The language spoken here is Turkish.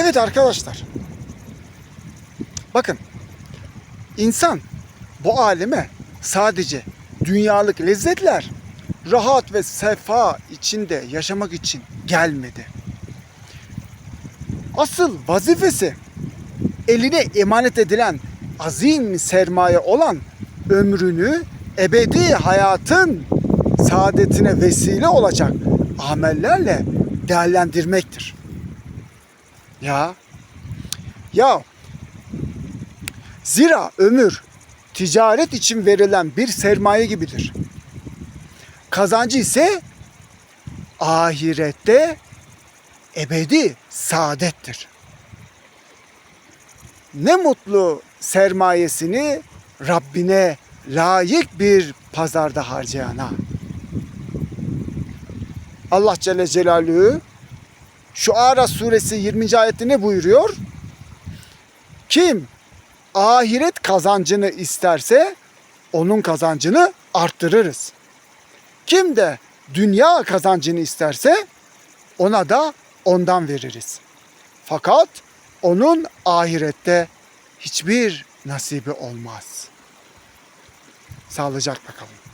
Evet arkadaşlar. Bakın. insan bu aleme sadece dünyalık lezzetler, rahat ve sefa içinde yaşamak için gelmedi. Asıl vazifesi eline emanet edilen azim sermaye olan ömrünü ebedi hayatın saadetine vesile olacak amellerle değerlendirmektir. Ya ya zira ömür ticaret için verilen bir sermaye gibidir. Kazancı ise ahirette ebedi saadettir. Ne mutlu sermayesini Rabbine layık bir pazarda harcayana. Allah Celle Celaluhu şu Ara suresi 20. ayette ne buyuruyor? Kim ahiret kazancını isterse onun kazancını arttırırız. Kim de dünya kazancını isterse ona da ondan veririz. Fakat onun ahirette hiçbir nasibi olmaz. Sağlıcakla kalın.